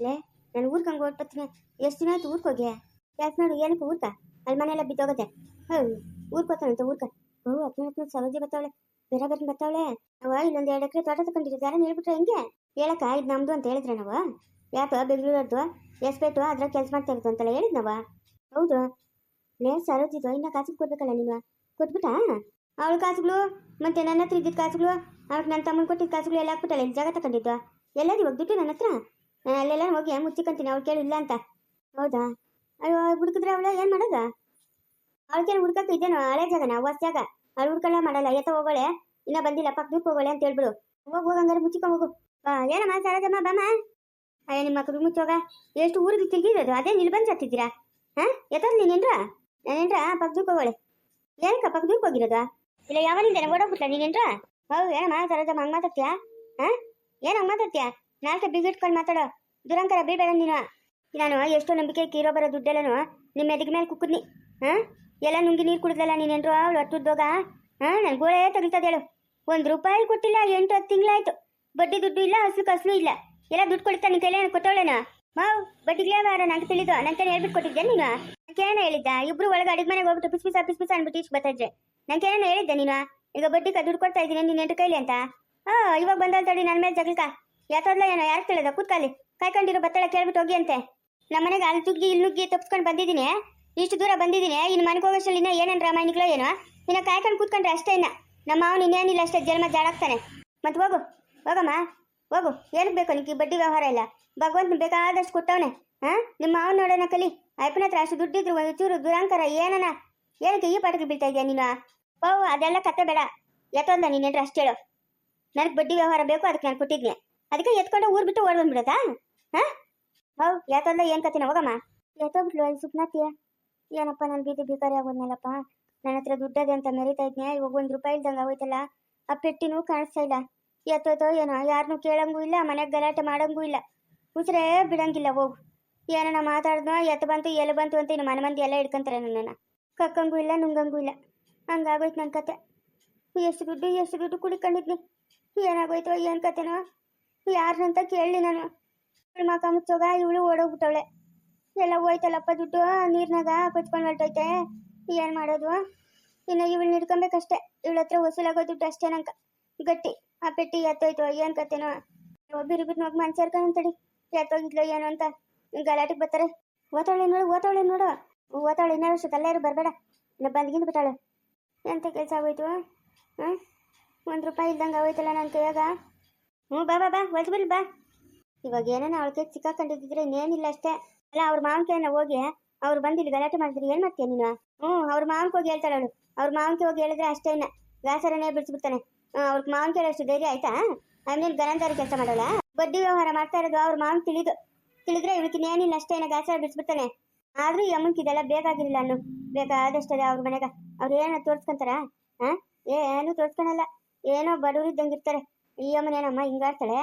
ಲೇ, ನಾನು ಊರ್ಗೆ ಹಂಗೆ ಹೊರಟತ್ತೀನಿ ಎಷ್ಟು ದಿನ ಆಯ್ತು ಊರ್ಗೆ ಹೋಗಿ? ಯಾಕೆ ನೋಡು, ಏನಕ್ಕೆ ಊರ್ಕ ಅಲ್ಲಿ ಮನೆಯೆಲ್ಲ ಬಿದ್ದೋಗತ್ತೆ. ಹ್ಞೂ ಊರ್ಗೆ ಹೋಗ್ತಾನಂತ ಊರ್ಕ ಓ ಹತ್ತನೇ ಹತ್ತನೇ ಸರೋಜಿ ಬರ್ತಾವಳೆ ಬೇರೆ ಬೇರೆ ಬರ್ತಾವಳೆ. ಅವ ಇನ್ನೊಂದು ಎರಡು ಎಕರೆ ತೋಟ ತಗೊಂಡಿರೋದು ಯಾರನ್ನ ಹೇಳ್ಬಿಟ್ರೆ ಹೆಂಗೆ? ಹೇಳಕ್ಕ, ಇದು ನಮ್ಮದು ಅಂತ ಹೇಳಿದ್ರೆ ನಾವು ಯಾಕೆ ಬೆಂಗಳೂರದ್ದು ಎಸ್ಪೇಟು ಅದ್ರಾಗ ಕೆಲಸ ಮಾಡ್ತಾ ಇರೋದು ಅಂತೆಲ್ಲ ಹೇಳಿದ್ನವ ಹೌದು. ಲೇ ಸರೋಜಿದು ಇನ್ನೂ ಕಾಸು ಕೊಡ್ಬೇಕಲ್ಲ ನೀನು? ಕೊಟ್ಬಿಟ್ಟಾ? ಅವಳ ಕಾಸುಗಳು, ಮತ್ತೆ ನನ್ನ ಹತ್ರ ಇದ್ದಿದ್ದ ಕಾಸುಗಳು ಅವ್ರಿಗೆ ನನ್ನ ತಮ್ಮನ ಕೊಟ್ಟಿದ್ದ ಕಾಸುಗಳು ಎಲ್ಲ ಹಾಕ್ಬಿಟ್ಟಲ್ಲ ಇಲ್ಲಿ ಜಾಗ ತಗೊಂಡಿದ್ದು ಎಲ್ಲದು ಇವಾಗ ದುಡ್ಡು ನನ್ನ ಹತ್ರ? ಅಲ್ಲೆಲ್ಲ ಹೋಗಿ ಮುಚ್ಚಿಕೊಂತೀನಿ, ಅವ್ಳು ಕೇಳು ಇಲ್ಲ ಅಂತ. ಹೌದಾ? ಅಯ್ಯೋ ಹುಡುಕಿದ್ರೆ ಅವಳ ಏನು ಮಾಡೋದ? ಅವಳಿಗೇನು ಹುಡ್ಕಕ್ಕೆ ಇದ್ದೇನೋ, ಹಳೆ ಜಾಗನ ಹೊಸ ಜಾಗ. ಅವ್ಳು ಹುಡ್ಕೊಳ್ಳ ಮಾಡಲ್ಲ, ಎತ್ತ ಹೋಗೋಳೆ. ಇನ್ನ ಬಂದಿಲ್ಲ ಪಕ್ಕದಕ್ಕೆ ಹೋಗೋಳೆ ಅಂತ ಹೇಳ್ಬಿಡು. ಹೋಗಿ ಹೋಗಂಗಾರೆ ಮುಚ್ಚಿಕೊಂಡು ಹೋಗು. ಬಾ, ಏನಮ್ಮ ಸರದಮ್ಮ ಬಾಮ ಅಯ್ಯ, ನಿಮ್ಮ ಮಕ್ಕಳು ಮುಚ್ಚೋಗ ಎಷ್ಟು ಊರಿಗೆ ತಿರುಗಿರೋದು? ಅದೇ ನಿಲ್ಬಂದು ಸತ್ತಿದ್ದೀರಾ ಹಾಂ? ಎತ್ತದ್ ನೀನೇನ್ರ ನಾನೇನ್ರ ಪಕ್ಕದಕ್ಕೆ ಹೋಗೋಳೆ. ಏನಕ್ಕ ಪಕ್ಕದಕ್ಕೆ ಹೋಗಿರೋದು? ಇಲ್ಲ ಯಾವನಿಂದ ಓಡೋಗ್ಬಿಟ್ಲ ನೀನೇನ್ರ ಹೌದು, ಏನಮ್ಮ ಸರದಮ್ಮ, ಹಂಗೆ ಮಾತಾಡ್ತೀಯಾ? ಹಾಂ? ಏನಂಗೆ ಮಾತಾಡ್ತೀಯಾ? ನಾಲ್ಕು ಬಿಗಿಟ್ಕೊಂಡು ಮಾತಾಡೋ. ದುರಂಕರ ಬೀಳ್ಬೇಡ ನೀನು. ನಾನು ಎಷ್ಟೋ ನಂಬಿಕೆ ಕೀರೋ ಬರೋ ದುಡ್ಡೆಲ್ಲನು ನಿಮ್ಮ ಎದಿಗೆ ಮೇಲೆ ಕುಕ್ಕದ್ನಿ. ಹಾಂ? ಎಲ್ಲ ನುಂಗಿ ನೀರು ಕುಡಿದಲ್ಲ ನೀನೇನು ಅವಳು ಹತ್ತುದ್ದೋಗ ಹಾಂ? ನಾನು ಗೋಳೆ ಹೇಳು. ಒಂದು ರೂಪಾಯಿ ಕೊಟ್ಟಿಲ್ಲ, ಎಂಟು ಹತ್ತು ತಿಂಗಳಾಯ್ತು. ಬಡ್ಡಿ ದುಡ್ಡು ಇಲ್ಲ, ಹಸು ಕಸಲು ಇಲ್ಲ. ಎಲ್ಲ ದುಡ್ಡು ಕೊಡ್ತಾ ನಿನ್ನ ಕೈಲೇ ಕೊಟ್ಟವಳೇನಾ? ಮಾವು ಬಡ್ಡಿಗ್ಲೇ ವಾರ ನಂಗೆ ತಿಳಿದು. ನಂಗೆ ಹೇಳ್ಬಿಟ್ಟು ಕೊಟ್ಟಿದ್ದೆ ನೀನು? ನಂಗೇನ ಹೇಳಿದ್ದ? ಇಬ್ರು ಒಳಗೆ ಅಡಿಗೆ ಮನೆಗೆ ಹೋಗ್ಬಿಟ್ಟು ಪಿಸ್ ಪಿಸ್ ಪಿಸ್ ಅನ್ಬಿಟ್ಟು ಇಷ್ಟು ಬರ್ತಾಯಿದ್ರೆ ಹೇಳಿದ್ದೆ ನೀನು? ಈಗ ಬಡ್ಡಿಗೆ ದುಡ್ಡು ಕೊಡ್ತಾ ಇದ್ದೀನಿ ನೀನು ಎಂಟು ಕೈಲಿ ಅಂತ. ಹಾ ಇವಾಗ ಬಂದಲ್ ತಡಿ ನನ್ನ ಮೇಲೆ ಜಗಳಕ ಯಾತೋದ್ಲ ಏನೋ, ಯಾರು ತಿಳಿದ ಕೂತ್ಕಾಲಿ ಕಾಯ್ಕೊಂಡಿರೋ, ಬತ್ತಳ ಕೇಳ್ಬಿಟ್ಟು ಹೋಗಿ ಅಂತೆ ನಮ್ಮನೆಗೆ ಅಲ್ಲಿ ತುಗ್ಗಿ ಇಲ್ಲಿ ನುಗ್ಗಿ ತಪ್ಸ್ಕೊಂಡು ಬಂದಿದ್ದೀನಿ. ಇಷ್ಟು ದೂರ ಬಂದಿದ್ದೀನಿ. ಇನ್ನು ಮನೆಗೆ ಇನ್ನ ಏನೇನು ರಾಮಾಯಣಿಗಳೋ ಏನೋ, ಇನ್ನು ಕಾಯ್ಕೊಂಡು ಕೂತ್ಕೊಂಡ್ರೆ ಅಷ್ಟೇ ಇನ್ನ. ನಮ್ಮ ಅವನು ಇನ್ನೇನಿಲ್ಲ ಅಷ್ಟೇ, ಜನ್ಮ ಜಾಡಾಗ್ತಾನೆ ಮತ್ತೆ ಹೋಗು, ಹೋಗಮ್ಮ. ಹೋಗು ಏನಕ್ಕೆ ಬೇಕು ನಿಮಗೆ ಬಡ್ಡಿ ವ್ಯವಹಾರ ಇಲ್ಲ ಭಗವಂತ ಬೇಕಾದಷ್ಟು ಕೊಟ್ಟವನೆ, ಹಾಂ? ನಿಮ್ಮ ಮಾವನ ನೋಡೋಣ ಕಲಿ. ಅಯ್ಯಪ್ಪನ ಹತ್ರ ಅಷ್ಟು ದುಡ್ಡಿದ್ರು ಚೂರು ದುರಾಂಕರ ಏನನ? ಏನಕ್ಕೆ ಈ ಪಾಠಕ್ಕೆ ಬೀಳ್ತಾ ಇದೆಯಾ ನೀನು? ಓ, ಅದೆಲ್ಲ ಕತೆ ಬೇಡ. ಎತ್ತೊಂದ ನೀನೇನ್ರ ಅಷ್ಟು ಹೇಳು. ನನಗೆ ಬಡ್ಡಿ ವ್ಯವಹಾರ ಬೇಕು, ಅದಕ್ಕೆ ನಾನು ಕೊಟ್ಟಿದ್ದೆ ಅದಕ್ಕೆ ಎತ್ಕೊಂಡು ಊರ್ ಬಿಟ್ಟು ಓಡ್ ಬಂದ್ಬಿಡತ್ತಾ ಹಾ? ಹೌ ಯಾತಂದ ಏನ್ ಕತ್ತಿನ? ಹೋಗಮ್ಮ. ಎತ್ತೋಗ್ಬಿಟ್ಲು ಅಲ್ಲಿ ಸುಪ್ನಾತಿಯ ಏನಪ್ಪ ನಾನು ಬೀದಿ ಭಿಕಾರಿ ಆಗೋದ್ನಲ್ಲಪ್ಪ? ನನ್ನ ಹತ್ರ ದುಡ್ಡದೆ ಅಂತ ಮೆರಿತಾ ಇದ್ನೆ ಇವಾಗ ಒಂದು ರೂಪಾಯಿ ಇಲ್ದಂಗೆ ಆಗೋಯ್ತಲ್ಲ? ಆ ಪೆಟ್ಟಿನೂ ಕಾಣಿಸ್ತಾ ಇಲ್ಲ. ಎತ್ತೋತೋ ಏನೋ? ಯಾರನ್ನೂ ಕೇಳಂಗೂ ಇಲ್ಲ, ಮನೆಗೆ ಗಲಾಟೆ ಮಾಡಂಗೂ ಇಲ್ಲ. ಉಸಿರೇ ಬಿಡಂಗಿಲ್ಲ, ಹೋಗು. ಏನೋ ಮಾತಾಡಿದ್ನೋ? ಎತ್ತು ಬಂತು ಎಲ್ಲಿ ಬಂತು ಅಂತ ಇನ್ನು ಮನೆ ಮಂದಿ ಎಲ್ಲ ಹಿಡ್ಕೊಂತಾರೆ ನನ್ನನ್ನು. ಕಕ್ಕಂಗೂ ಇಲ್ಲ, ನುಂಗಂಗೂ ಇಲ್ಲ. ಹಂಗಾಗೋಯ್ತು ನನ್ನ ಕತೆ. ಎಷ್ಟು ದುಡ್ಡು ಎಷ್ಟು ದುಡ್ಡು ಕುಡಿಕೊಂಡಿದ್ನಿ. ಏನಾಗೋಯ್ತೋ, ಏನು ಕತೆನೋ? ಯಾರನ್ನಂತ ಕೇಳಲಿ ನಾನು. ಇವಳು ಮಕ ಮುಚ್ಚೋಗ ಇವಳು ಓಡೋಗ್ಬಿಟ್ಟವಳೆ. ಎಲ್ಲ ಹೋಯ್ತಲ್ಲಪ್ಪ ದುಡ್ಡು, ನೀರ್ನಾಗ ಕೊಚ್ಕೊಂಡು ಹೊರಟೈತೆ ಏನು ಮಾಡೋದು? ಇನ್ನು ಇವಳು ಹಿಡ್ಕೊಬೇಕಷ್ಟೇ ಇವಳ ಹತ್ರ ವಸೂಲಾಗೋ ದುಡ್ಡು ಅಷ್ಟೇ ನಂಗೆ. ಗಟ್ಟಿ. ಆ ಪೆಟ್ಟಿ ಎತ್ತೋಯ್ತು, ಏನು ಕತ್ತೇನೋ ಬಿರು ಬಿರು ಹೋಗಿ ಮನ್ಸು ಸೇರ್ಕೊಂತಡಿ ಎತ್ತೋಗಿದ್ಲು ಏನು ಅಂತ. ಗಲಾಟೆಗೆ ಬರ್ತಾರೆ. ಓತಾಳೆ ನೋಡು ಓತಾಳೆ ನೋಡು. ಓತಾಳೆ ಇನ್ನೂ ವರ್ಷ ಕಲ್ಲೇರು ಬರಬೇಡ. ಇನ್ನ ಬಂದ್ಗಿಂದ ಬಿಟ್ಟಾಳು. ಎಂತ ಕೆಲಸ ಆಗೋಯ್ತು? ಹಾಂ? ಒಂದು ರೂಪಾಯಿ ಇದ್ದಂಗೆ ಆಗೋಯ್ತಲ್ಲ ನನ್ನ ಕೈಯಾಗ? ಹ್ಞೂ, ಬಾ ಬಾ ಬಾ ಒಜ್ಬಿಲ್ ಬಾ. ಇವಾಗ ಏನೇನೋ ಕೈ ಸಿಕ್ಕಾಕೊಂಡಿದ್ದಿದ್ರೆ ಇನ್ನೇನಿಲ್ಲ ಅಷ್ಟೇ. ಅಲ್ಲ, ಅವ್ರ ಮಾವನ ಹೋಗಿ ಅವ್ರು ಬಂದು ಗಲಾಟೆ ಮಾಡಿದ್ರೆ ಏನು ಮಾಡ್ತೀಯ ನೀನು? ಹ್ಞೂ, ಅವ್ರ ಮಾವನ್ಗೆ ಹೋಗಿ ಹೇಳ್ತಾಳೆ ಅವಳು. ಅವ್ರ ಮಾವನ್ಗೆ ಹೋಗಿ ಹೇಳಿದ್ರೆ ಅಷ್ಟೇ ಇನ್ನ. ಗಾಸರನೇ ಬಿಡಿಸ್ಬಿಡ್ತಾನೆ. ಅವ್ರ ಮಾವನ್ ಅಷ್ಟು ಧೈರ್ಯ ಆಯ್ತಾ? ಆಮೇಲೆ ಗರಂದಾರಿ ಕೆಲಸ ಮಾಡೋಲ್ಲ ಬಡ್ಡಿ ವ್ಯವಹಾರ ಮಾಡ್ತಾ ಇರೋದು ಅವ್ರ ಮಾವನ್ ತಿಳಿದು. ತಿಳಿದ್ರೆ ಇವಳಿಗೆ ಇನ್ನೇನಿಲ್ಲ ಅಷ್ಟೇ, ಇನ್ನ ಗಾಸರ ಬಿಡಿಸ್ಬಿಡ್ತಾನೆ. ಆದ್ರೂ ಈ ಅಮ್ಮನ್ಗೆ ಇದೆಲ್ಲ ಬೇಕಾಗಿರಲಿಲ್ಲ ಅನ್ನು. ಬೇಕಾದಷ್ಟೇ ಅವ್ರ ಮನೆಗೆ. ಅವ್ರು ಏನೋ ತೋರ್ಸ್ಕೊಂತಾರ? ಹಾಂ? ಏನು ತೋರಿಸ್ಕೊಳಲ್ಲ. ಏನೋ ಬಡವರು ಇದ್ದಂಗೆ ಇರ್ತಾರೆ. ಈ ಅಮ್ಮನೇನಮ್ಮ ಹಿಂಗಾಡ್ತಾಳೆ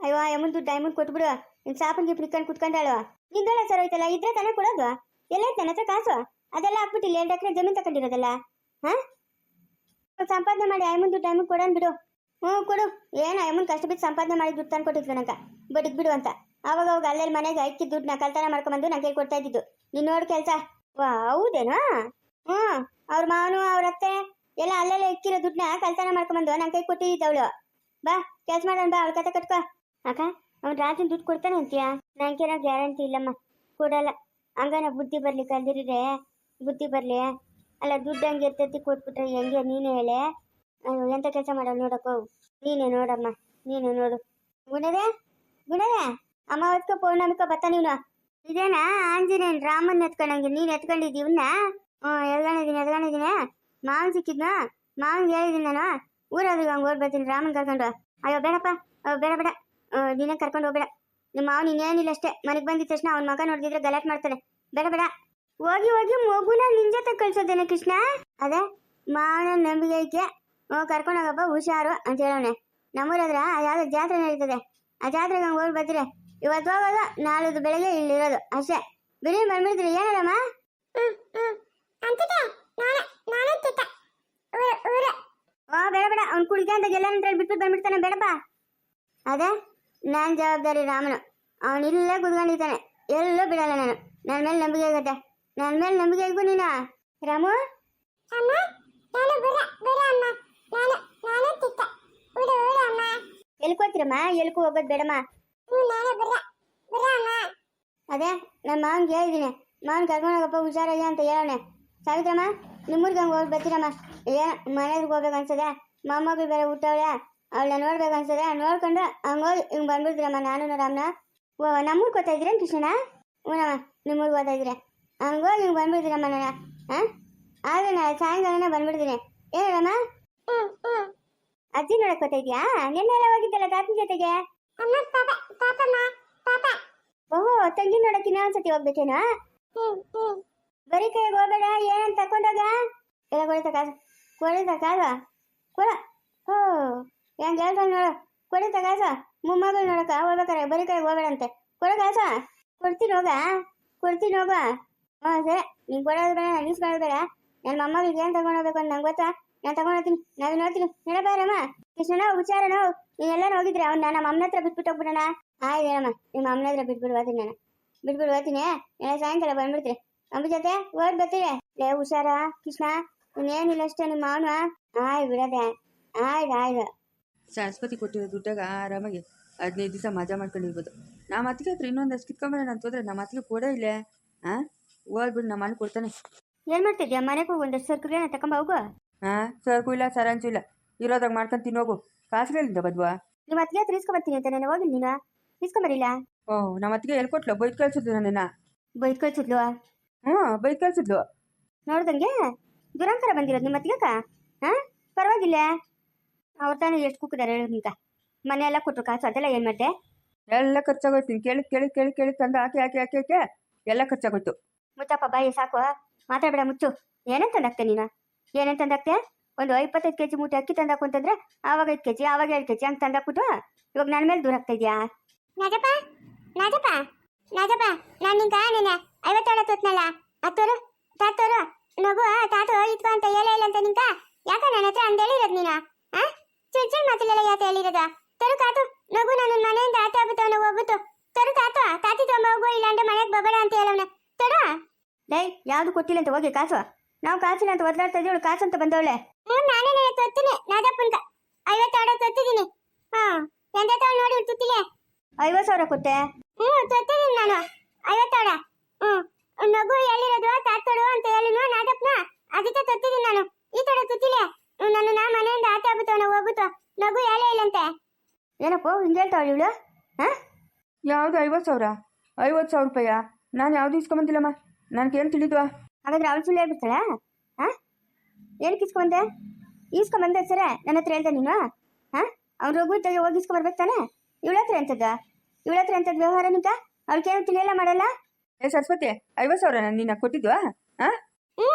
ಅಯ್ಯೋ ಅಮ್ಮನ ದುಡ್ಡು ಅಮ್ಮನ್ ಕೊಟ್ಬಿಡು. ನಿನ್ ಸಾಪನ್ ಗಿಫ್ಟ್ ಇಟ್ಕೊಂಡು ಕುತ್ಕೊಂಡಾಳು. ನಿಂದಳ ಸರ್ ಹೋಯ್ತಲ್ಲ ಇದ್ರೆ ತಾನೇ ಕೊಡೋದು? ಎಲ್ಲ ನನ್ನ ಹತ್ರ ಕಾಸು? ಅದೆಲ್ಲ ಹಾಕ್ಬಿಟ್ಟಿಲ್ಲ ಎರಡು ಎಕರೆ ಜಮೀನ್ ತಕೊಂಡಿರೋದಲ್ಲ? ಹಾ? ಸಂಪಾದನೆ ಮಾಡಿ ಅಮ್ಮನ್ ದುಡ್ಡು ಅಮ್ಮನ್ ಕೊಡೋನ್ ಬಿಡು ಹ್ಞೂ, ಕೊಡು. ಏನು ಅಮ್ಮನ ಕಷ್ಟ ಬಿಟ್ಟು ಸಂಪಾದನೆ ಮಾಡಿ ದುಡ್ಡು ತಂದು ಕೊಟ್ಟಿದ್ವಿ ನಂಗೆ. ಬಡಿಗೆ ಬಿಡು ಅಂತ. ಅವಾಗ ಅವಾಗ ಅಲ್ಲೇ ಮನೆಗೆ ಐಕಿ ದುಡ್ಡನ್ನ ಕಲ್ತಾನ ಮಾಡ್ಕೊಂಡ್ಬಂದು ನಂಗೆ ಕೊಡ್ತಾ ಇದ್ದಿದ್ದು. ನೀನು ನೋಡಿ ಕೆಲಸ. ವಾ, ಹೌದೇನಾ? ಹ್ಞೂ. ಅವ್ರ ಮಾವನು, ಅವ್ರ ಅತ್ತೆ ಎಲ್ಲ ಅಲ್ಲೆಲ್ಲ ಇಕ್ಕಿರೋ ದುಡ್ಡನ್ನ ಕಲ್ತಾನ ಮಾಡ್ಕೊಂಡ್ಬಂದು ನಂಗೆ ಕೈ ಕೊಟ್ಟಿದ್ದವಳು. ಬಾ, ಕೆಲಸ ಮಾಡೋಣ ಬಾ ಅವಳ ಕತೆ ಕಟ್ಕೋ. ಅಕ್ಕ, ಅವ್ನು ರಾತ್ರಿ ದುಡ್ಡು ಕೊಡ್ತಾನೆ ಅಂತೀಯಾ? ನಂಗೇನೋ ಗ್ಯಾರಂಟಿ ಇಲ್ಲಮ್ಮ. ಕೊಡಲ್ಲ. ಹಂಗನ ಬುದ್ಧಿ ಬರಲಿ, ಕಲ್ದಿರಿದೆ. ಬುದ್ಧಿ ಬರಲಿ. ಅಲ್ಲ, ದುಡ್ಡು ಹಂಗೆ ಎತ್ತೆತ್ತಿ ಕೊಟ್ಬಿಟ್ರೆ ಹೆಂಗೆ? ನೀನೇ ಹೇಳೆ. ಎಂತ ಕೆಲಸ ಮಾಡೋ ನೋಡಕ್ಕೋ? ನೀನೇ ನೋಡಮ್ಮ. ನೀನು ನೋಡು. ಗುಣದೇ? ಗುಣದೇ? ಅಮ್ಮ ಅಮಾವಸ್ಕ ಪೌರ್ಣಮಿಕ ಬತ್ತ ನೀನು. ಇದೇನಾ? ಆಂಜನೇಯನ್, ರಾಮನ್ ಎತ್ಕೊಂಡಂಗೆ ನೀನು ಎತ್ಕೊಂಡಿದ್ದೀವಿ ಇವನ್ನ? ಹ್ಞೂ ಎತ್ಕೊಂಡಿದ್ದೀನಿ ಎದ್ಕೊಂಡಿದ್ದೀನಿ. ಮಾವನ್ ಸಿಕ್ಕಿದ್ನ? ಮಾವನ್ ಹೇಳಿದ್ದೀನಿ ನಾನು. ಊರಾದ್ರಿಗೆ ಹಂಗೆ ಓಡ್ ಬರ್ತೀನಿ, ರಾಮನ್ ಕರ್ಕೊಂಡು ಅಯ್ಯೋ, ಬೇಡಪ್ಪ ಬೇಡ ಬೇಡ. ನೀನೇ ಕರ್ಕೊಂಡು ಹೋಗ್ಬೇಡ. ನಿಮ್ಮ ಮಾವನ ಇನ್ನೇನಿಲ್ಲ ಅಷ್ಟೇ. ಮನೆಗೆ ಬಂದಿದ ತಕ್ಷಣ ಅವ್ನ ಮಗ ನೋಡಿದ್ರೆ ಗಲಾಟೆ ಮಾಡ್ತಾನೆ. ಬೇಡ ಬೇಡ. ಹೋಗಿ ಹೋಗಿ ಮಗುನ ನಿನ್ ಜೊತೆ ಕಳ್ಸೋದೇನೆ ಕೃಷ್ಣ? ಅದೇ, ಮಾವನ ನಂಬಿಕೆ ಐತೆ. ಕರ್ಕೊಂಡು ಹೋಗಪ್ಪ, ಹುಷಾರು ಅಂತ ಹೇಳೋಣ ನಮ್ಮೂರಾದ್ರ ಯಾವ್ದು ಜಾತ್ರೆ ನಡೀತದೆ. ಆ ಜಾತ್ರೆಗೆ ಹಂಗೆ ಹೋಗಿ ಬರ್ತೀರಿ. ಇವತ್ತು ಹೋಗೋದು ನಾಳಿದ್ದು ಬೆಳಗ್ಗೆ ಇಲ್ಲಿರೋದು. ಅಷ್ಟೇ. ಬಿರಿ ಬಂದ್ಬಿಡ್ತೀರಿ ಏನಲ್ಲಮ್ಮ ಓ ಬೇಡ ಬೇಡ. ಅವ್ನು ಕುಡಿಕೆ ಅಂತ ಬಿಟ್ಟು ಬಂದ್ಬಿಡ್ತಾನೆ. ಬೇಡಪ್ಪ ಅದೇ ನಾನು ಜವಾಬ್ದಾರಿ ರಾಮನು. ಅವನು ಇಲ್ಲೇ ಕುತ್ಕೊಂಡಿದ್ದಾನೆ ಎಲ್ಲೂ ಬಿಡಲ್ಲ ನಾನು. ನನ್ನ ಮೇಲೆ ನಂಬಿಕೆ ಆಗತ್ತೆ. ನನ್ನ ಮೇಲೆ ನಂಬಿಕೆ ಇಗೂ ನೀನು. ರಾಮು? ಎಲ್ಕೋತಿರಮ್ಮ? ಎಲ್ಕೋ ಹೋಗೋದು ಬೇಡಮ್ಮ. ಅದೇ ನಮ್ಮ ಮಾವನ್ಗೆ ಹೇಳಿದ್ದೀನಿ ಮಾವನ್ ಕರ್ಕೊಂಡೋಗಪ್ಪ ಹುಷಾರಾಗಿ ಅಂತ ಹೇಳೋಣ. ಸಾವಿತ್ರಮ್ಮ ನಿಮ್ಮೂರ್ಗೆ ಹಂಗೆ ಹೋಗಿ ಬರ್ತೀರಮ್ಮ. ಏ ಮನೆಗೆ ಹೋಗ್ಬೇಕು ಅನ್ಸದೆ? ಮೊಮ್ಮಗಳು ಬೇರೆ ಹುಟ್ಟವಳೆ ಅವಳನ್ನ ನೋಡ್ಬೇಕು ಅನ್ಸದೆ? ನೋಡ್ಕೊಂಡು ಹಂಗೆ ಹೋಗಿ ಬಂದ್ಬಿಡ್ತೀರಮ್ಮ ನಾನು ರಾಮನ. ಓ ನಮ್ಮೂರ್ಗೆ ಗೊತ್ತಾ ಇದ್ದೀರೇನು ಕೃಷ್ಣನ ಹ್ಞೂನಮ್ಮ ನಿಮ್ಮೂರ್ಗೆ ಹೋಗ್ತಾ ಇದ್ದೀರಾ. ಹಂಗೆ ಹೋಗಿ ಬಂದ್ಬಿಡ್ತೀರಮ್ಮ ನಾನು ಹಾಂ ಆಗ ನಾಳೆ ಸಾಯಂಕಾಲನೇ ಬಂದ್ಬಿಡ್ತೀನಿ. ಏನಮ್ಮ ಅಜ್ಜಿ ನೋಡಕ್ ಹೋಗ್ತಾ ಇದೆಯಾ? ನಿನ್ನೆಲ್ಲ ಹೋಗಿದ್ದಲ್ಲ ತಾತನ ಜೊತೆಗೆ? ಓಹೋ ತಂಗಿ ನೋಡಕ್ ಇನ್ನೊಂದ್ಸತಿ ಹೋಗ್ಬೇಕೇನೋ? ಬರೀ ಕೈಗೆ ಹೋಗ್ಬೇಡ ಏನಂತ ತಕೊಂಡೋಗ? ಎಲ್ಲ ಕೊಡಿತ ಕಾಸು? ಕೊಡಿತ ಕಾಸು ಕೊಡ. ಹೋ. ಏನ್ ಹೇಳ್ತಾನೆ ನೋಡು. ಕೊಡಿ ಕಾಸು ಮೊಮ್ಮಗಳು ನೋಡಕ ಹೋಗ್ಬೇಕಾರೆ, ಬರೀ ಕಡೆ ಹೋಗ್ಬೇಡಂತೆ. ಕೊಡ ಕಾಸ ಕೊಡ್ತೀನಿ ಹೋಗ. ಕೊಡ್ತೀನಿ ಹೋಗ ಹ್ಞೂ ಸರಿ. ನೀನು ಕೊಡೋದು ಬೇಡ, ನಾನು ಇಸ್ಕೊಳ್ಳೋದು ಬೇಡ. ನನ್ನ ಮೊಮ್ಮಗಳಿಗೆ ಏನು ತಗೊಂಡೋಗ್ಬೇಕು ಅಂತ ನಂಗೆ ಗೊತ್ತಾ? ನಾನು ತಗೊಂಡು ಹೋಗ್ತೀನಿ. ನಾನು ನೋಡ್ತೀನಿ. ನಡಬಾರಮ್ಮ ಕೃಷ್ಣನ ವಿಚಾರ ನಾವು. ನೀವೆಲ್ಲ ಹೋಗಿದ್ರೆ ಅವ್ನು ನಮ್ಮ ಅಮ್ಮನ ಹತ್ರ ಬಿಟ್ಬಿಟ್ಟು ಹೋಗ್ಬಿಡೋಣ. ಆಯ್ತೇನಮ್ಮ ನಿಮ್ಮ ಅಮ್ಮನ ಹತ್ರ ಬಿಟ್ಬಿಟ್ಟು ಹೋಗ್ತೀನಿ ನಾನು. ಬಿಟ್ಬಿಟ್ಟು ಹೋಗ್ತೀನಿ. ನಾಳೆ ಸಾಯಂಕಾಲ ಬಂದ್ಬಿಡ್ತೀನಿ. ಅಮ್ಮ ಜೊತೆ ಓದ್ ಬರ್ತೀರಿ ಲೇ, ಹುಷಾರ. ಕೃಷ್ಣ. ಇನ್ನೇನಿಲ್ಲ ಅಷ್ಟೇ ನಿಮ್ಮ ಅವನು ಆಯ್ ಬಿಡದೆ. ಆಯ್ದು ಆಯ್ದು ಸರಸ್ವತಿ ಕೊಟ್ಟಿರೋ ದುಡ್ಡಾಗ ಆರಾಮಾಗಿ ಹದಿನೈದು ದಿವಸ ಮಜಾ ಮಾಡ್ಕೊಂಡಿರ್ಬೋದು. ನಮ್ಮ ಅತ್ತಿಗೆ ಹತ್ರ ಇನ್ನೊಂದಷ್ಟು ಕಿತ್ಕೊಂಬರೋಣ ಅಂತ ಹೋದ್ರೆ ನಮ್ಮ ಅತ್ತಿಗೆ ಕೂಡ ಇಲ್ಲ. ಹಾಂ ಹೋಗ್ಬಿಡು ನಮ್ಮ ಮನೆ ಕೊಡ್ತಾನೆ. ಏನ್ ಮಾಡ್ತಿದ್ಯಾ? ಮನೆಗೆ ಹೋಗಿ ಒಂದಷ್ಟು ಸರ್ಕುಗಳನ್ನ ತಕೊಂಬ ಹೋಗು. ಹಾಂ ಸರ್ಕು ಇಲ್ಲ ಸರಂಚು ಇಲ್ಲ. ಇರೋದಾಗ ಮಾಡ್ಕೊಂಡು ತಿನ್ನೋಗು ಕಾಸುಗಳಿಂದ ಬದ್ವಾ? ನಿಮ್ಮ ಅತ್ತಿಗೆ ಹತ್ರ ಇಸ್ಕೊಂಬರ್ತೀನಿ ಅಂತ ನಾನು ಹೋಗಿ ನೀನು? ಇಸ್ಕೊಂಬರಿಲ್ಲ ಓಹ್ ನಮ್ಮ ಅತ್ತಿಗೆ ಎಲ್ಲಿ ಕೊಟ್ಲು? ಬೈಕ್ ಕಳ್ಸಿದ್ಲು ನನ್ನ ಬೈಕ್ ಕಳ್ಸಿದ್ಲು? ಹ್ಞೂ ಬೈಕ್ ಕಳ್ಸಿದ್ಲು. ನೋಡ್ದಂಗೆ? ದುರಂಕಾರ ಬಂದಿರೋದು ನಿಮ್ಮ ಮತ್ತಿಗಕ್ಕ ಹಾ? ಪರವಾಗಿಲ್ಲ. ಅವ್ರ ತಾನೇ ಎಷ್ಟು ಕುಕ್ಕಿದಾರೆ ಹೇಳಿ ನಿಮ್ಗೆ. ಮನೆ ಎಲ್ಲ ಕೊಟ್ಟರು ಕಾಸು ಅದೆಲ್ಲ ಏನು ಮಾಡಿದೆ? ಎಲ್ಲ ಖರ್ಚಾಗೋಯ್ತು ಕೇಳಿ ಕೇಳಿ ಕೇಳಿ ಕೇಳಿ ತಂದು ಹಾಕಿ ಹಾಕಿ ಹಾಕಿ ಹಾಕಿ ಎಲ್ಲ ಖರ್ಚಾಗೋಯ್ತು. ಮುತ್ತಪ್ಪ ಬಾಯಿ ಸಾಕು. ಮಾತಾಡಬೇಡ ಮುಚ್ಚು. ಏನಂತ ತಂದಾಕ್ತೆ ನೀನು? ಏನಂತ ತಂದಾಕ್ತೆ? ಒಂದು ಇಪ್ಪತ್ತೈದು ಕೆ ಜಿ ಮೂಟೆ ಅಕ್ಕಿ ತಂದಾಕು ಅಂತಂದ್ರೆ ಆವಾಗ ಐದು ಕೆ ಜಿ ಆವಾಗ ಎರಡು ಕೆ ಜಿ ಹಂಗೆ ತಂದಾಕ್ಬಿಟ್ಟು ಇವಾಗ ನನ್ನ ಮೇಲೆ ದೂರ ಆಗ್ತಾ ಇದೆಯಾ? ನಾಗಪ್ಪ ನಾಗಪ್ಪ ನಾಗಪ್ಪ ನಾನು ನಿಂಗೆ ನೆನೆ ಐವತ್ತೇಳು ತೊತ್ನಲ್ಲ ಹತ್ತೋರು ತಾತೋರು ನಗು ತಾತು ಇಟ್ಕೊ ಅಂತ ಹೇಳೇ ಇಲ್ಲ ಅಂತ ನಿಂಕ? ಯಾಕ ನನ್ನ ಹತ್ರ ಅಂತ ಹೇಳಿರೋದು ನೀನು? ಆ? ಚಿಡ್ ಚಿಡ್ ಮಾತಿಲ್ಲ ಯಾಕೆ ಹೇಳಿರೋದು? ತರು ತಾತು ನಗು ನನ್ನ ಮನೆಯಿಂದ ಆತ ಆಗ್ಬಿಟ್ಟು ಹೋಗ್ಬಿಟ್ಟು. ತರು ತಾತು ತಾತಿ ತೊಂಬ ಹೋಗು ಇಲ್ಲಾಂದ್ರೆ ಮನೆಗೆ ಬಬೇಡ ಅಂತ ಹೇಳೋಣ ತಡ. ಡೈ ಯಾವ್ದು ಕೊಟ್ಟಿಲ್ಲ ಅಂತ ಹೋಗಿ ಕಾಸು. ನಾವು ಕಾಸಿಲ್ಲ ಅಂತ ಒದ್ದಾಡ್ತಾ ಇದ್ದೀವಳು ಕಾಸು ಅಂತ ಬಂದವಳೆ. ಹ್ಞೂ ನಾನೇ ನನಗೆ ತೊತ್ತೀನಿ ನಾಗಪ್ಪನ್ಕ ಐವತ್ತೆರಡು ತೊತ್ತಿದ್ದೀನಿ. ಹಾ ಎಂತ ತಗೊಂಡು ನೋಡಿ ತುತ್ತಿಲೆ? ಐವತ್ತು ಸಾವಿರ ಕೊಟ್ಟೆ. ಹ್ಞೂ ತೊತ್ತಿದ್ದೀನಿ ನಾನು. ಐವತ್ತಾಡ ಹ್ಞೂ ನಗು ಎಲ್ಲಿರೋದು? ತಾತೋಡು ಅಂತ ಹೇಳಿನು ನಾಗಪ್ಪನ ಅದಕ್ಕೆ ತೊತ್ತಿದ್ದೀನಿ ನಾನು ಈ ತಡ ತುತ್ತಿಲೆ ನನ್ನ ನಾ ಮನೆಯಿಂದ ಆಚೆ ಆಗ್ಬಿಟ್ಟು ಹೋಗ್ಬಿಟ್ಟು ನಗು ಎಲೆ ಇಲ್ಲಂತೆ ಏನಪ್ಪೋ ಹಿಂಗೆ ಹೇಳ್ತಾವಳು ಇವಳು? ಹಾಂ? ಯಾವುದು ಐವತ್ತು ಸಾವಿರ? ಐವತ್ತು ಸಾವಿರ ರೂಪಾಯ ನಾನು ಯಾವುದು ಇಸ್ಕೊಂಬಂದಿಲ್ಲಮ್ಮ? ನನಗೇನು ತಿಳಿದ್ವಾ? ಹಾಗಾದ್ರೆ ಅವಳು ಸುಳ್ಳು ಹೇಳ್ಬಿಡ್ತಾಳ ಹಾಂ? ಏನಕ್ಕೆ ಇಸ್ಕೊಂಬಂದೆ? ಈಸ್ಕೊಂಬಂದೆ ಸರ ನನ್ನ ಹತ್ರ ಹೇಳ್ದೆ ನೀನು ಹಾಂ? ಅವ್ನು ರಘು ಇದ್ದಾಗ ಹೋಗಿ ಇಸ್ಕೊಂಬರ್ಬೇಕು ತಾನೆ? ಇವಳ ಹತ್ರ ಎಂಥದ್ದು ಇವಳ ಹತ್ರ ಎಂಥದ್ದು ವ್ಯವಹಾರ ನಿಂಕ ಏನು ತಿಳಿಯಲ್ಲ ಮಾಡಲ್ಲ? ಏ ಸರಸ್ವತಿ ಐವತ್ತು ಸಾವಿರ ನಾನು ನಿನ್ನ ಕೊಟ್ಟಿದ್ವಾ? ಹಾಂ? ಹ್ಞೂ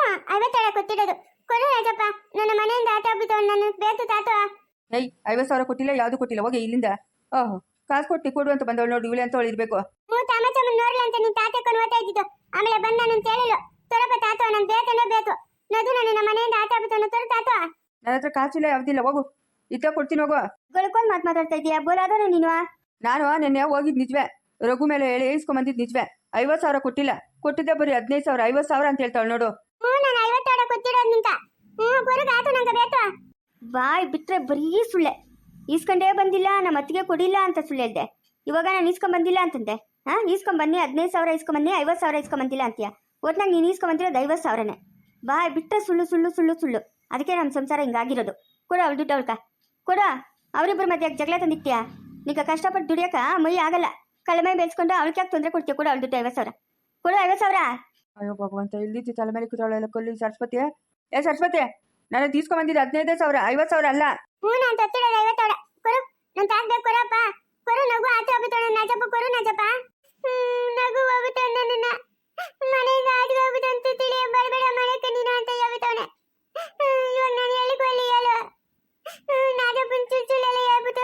ಕೊಟ್ಟಿರೋದು. ಕೊಡು ರಾಜಪ್ಪ ನನ್ನ ಮನೆಯಿಂದ ಆಟ ಹೋಗ್ಬಿಟ್ಟು ನನ್ನ ಬೇತು ತಾತ ಏಯ್ ಐವತ್ ಸಾವಿರ ಕೊಟ್ಟಿಲ್ಲ ಯಾವ್ದು ಕೊಟ್ಟಿಲ್ಲ ಹೋಗಿ ಇಲ್ಲಿಂದ. ಓಹ್ ಕಾಸು ಕೊಟ್ಟು ಕೊಡು ಅಂತ ಬಂದವಳು ನೋಡಿ ಇವಳೆ ಅಂತ ಅವಳು ಇರಬೇಕು. ಹ್ಞೂ ತಾಮಚಮ್ಮ ನೋಡ್ಲ ಅಂತ ನಿನ್ ತಾತೆ ಕೊಂಡು ಓದ್ತಾ ಇದ್ದಿದ್ದು. ಆಮೇಲೆ ಬಂದ ನಾನು ಕೇಳಿಲ್ಲ ತೊಡಪ ತಾತ ನನ್ ಬೇಕಂದ್ರೆ ಬೇಕು ನದು ನನ್ನ ನಮ್ಮ ಮನೆಯಿಂದ ಆಗ್ಬಿಟ್ಟು ತೊಡು ತಾತ. ನನ್ನ ಹತ್ರ ಕಾಸಿಲ್ಲ ಯಾವುದಿಲ್ಲ ಹೋಗು. ಇತ್ತ ಕೊಡ್ತೀನಿ ಹೋಗು. ಗೊಳ್ಕೊಂಡು ಮಾತು ಮಾತಾಡ್ತಾ ಇದೀಯಾ ಬೋಲಾದೋನ ನೀನು? ನಾನು ನೆನ್ನೆ ಹೋಗಿದ್ ನಿಜವೇ. ರಘು ಮೇಲೆ ಹೇಳಿ ಇಸ್ಕೊಂಬಂದಿದ್ದು ನಿಜವೇ. ಐವತ್ ಸಾವಿರ ಕೊಟ್ಟಿಲ್ಲ. ಕೊಟ್ಟಿದ್ದೆ ಬರೀ ಹದಿನೈದು ಸಾವಿರ ಐವತ್ತು ಸಾವಿರ ಅಂತ ಹೇಳ್ತಾಳೆ ನೋಡು. ಹ್ಞೂ ನಾನು ಐವತ್ತಾಡ ಕೊಟ್ಟಿರೋದು ನಿಂತ ಹ್ಞೂ ಕೊರಗ ಆತು ನಂಗೆ ಬೇಕು? ಬಾಯ್ ಬಿಟ್ಟರೆ ಬರೀ ಸುಳ್ಳೆ. ಈಸ್ಕೊಂಡೇ ಬಂದಿಲ್ಲ ನಮ್ಮ ಅತ್ತಿಗೆ ಕೊಡಿಲ್ಲ ಅಂತ ಸುಳ್ಳು ಹೇಳ್ದೆ. ಇವಾಗ ನಾನು ಈಸ್ಕೊಂಡ್ ಬಂದಿಲ್ಲ ಅಂತಂದೆ. ಹಾಂ ಈಸ್ಕೊಂಬನ್ನಿ ಹದಿನೈದು ಸಾವಿರ ಈಸ್ಕೊಂಡ್ ಬನ್ನಿ ಐವತ್ತು ಸಾವಿರ ಈಸ್ಕೊಂಡ್ ಬಂದಿಲ್ಲ ಅಂತೀಯ? ಒಟ್ನಾಗ ನೀನು ಈಸ್ಕೊಂಡ್ ಬಂದಿರೋದು ಐವತ್ತು ಸಾವಿರನೇ. ಬಾಯ್ ಬಿಟ್ರೆ ಸುಳ್ಳು ಸುಳ್ಳು ಸುಳ್ಳು ಸುಳ್ಳು. ಅದಕ್ಕೆ ನಮ್ಮ ಸಂಸಾರ ಹಿಂಗಾಗಿರೋದು. ಕೊಡು ಅವಳು ದುಡ್ಡು ಅವಳ್ಕ. ಕೊಡು ಅವರಿಬ್ಬರು ಮತ್ತೆ ಯಾಕೆ ಜಗಳ ತಂದಿಕ್ತೀಯಾ ನೀಗ ಕಷ್ಟಪಟ್ಟು ದುಡಿಯಕ ಮೈ ಆಗಲ್ಲ. ಕಳಮೈ ಬೆಳೆಸ್ಕೊಂಡು ಅವಳಿಗೆ ಯಾಕೆ ತೊಂದರೆ ಕೊಡ್ತೀಯ? ಕೊಡು ಅವಳು ದುಡ್ಡು ಐವತ್ತು ಸಾವಿರ. ಕೊಡು ಐವತ್ತು ಸಾವಿರ. ಅಯ್ಯೋ ಭಗವಂತ ಇಲ್ಲಿ ತಲೆ ಮೇಲೆ ಕೂತಾಳೆಲ್ಲ ಕೊಲ್ಲಿ ಸರಸ್ವತಿ ಏ ಸರಸ್ವತಿ ನಾನು ತೀಸ್ಕೊಂಬಂದಿದ್ದು ಹದಿನೈದು ಸಾವಿರ ಐವತ್ತು ಸಾವಿರ ಅಲ್ಲ. ಹ್ಞೂ ನಾನು ಕೊರು ತಾಗ್ಬೇಕು ಕೊರಪ್ಪ ಕೊರು ನಗು ಆಚೆ ನಾಜಪ್ಪ ಕೊರು ನಾಜಪ್ಪ. ನಗು ನನ್ನ ಮನೆಗೆ ಆಚೆ ಹೋಗ್ಬಿಟ್ಟು ಅಂತ ತಿಳಿ ಬರಬೇಡ ಮನೆ ಕಣ್ಣಿನ ಅಂತ ಹೇಳ್ಬಿಟ್ಟವನೆ. ಇವಾಗ ನಾನು ಹೇಳಿಕೊಳ್ಳಿ ಹೇಳು. ನಾಜಪ್ಪನ ಚುಚ್ಚುಳೆಲ್ಲ ಹೇಳ್ಬಿಟ್ಟು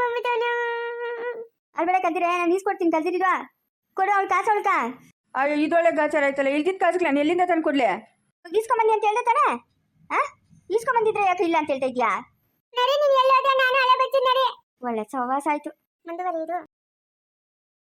ಬಂದ್ಬಿಟ್ಟವನು. ಕಲ್ತಿರೆ ನಾನು ಈಸ್ಕೊಡ್ತೀನಿ ಕೊಡು ಅವಳು ಕಾಸು ಅವಳ್ಕ ಅಯ್ಯೋ ಇದೊಳ್ಳೆ ಗಾಚಾರ ಆಯ್ತಲ್ಲ ಇಲ್ದಿದ್ದ ಕಾಸಿಗೆ ನಾನು ಎಲ್ಲಿಂದ ತಂದು ಕೊಡ್ಲೆ ಈಸ್ಕೊಂಬಂದಿ ಅಂತ ಹೇಳ್ದೆ ತಾನೆ. ಈಸ್ಕೊಂಬಂದಿದ್ರೆ ಯಾಕೆ ಇಲ್ಲ ಅಂತ ಹೇಳ್ತಾ ಇದ್ಯಾ? ನರಿ ನೀನು ಎಲ್ಲೋದೆ ನಾನು ಹಳೆ ಬಚ್ಚಿ ನರಿ ಒಳ್ಳೆ ಸವಾಸ ಆಯ್ತು. ಮುಂದುವರಿಯುವುದು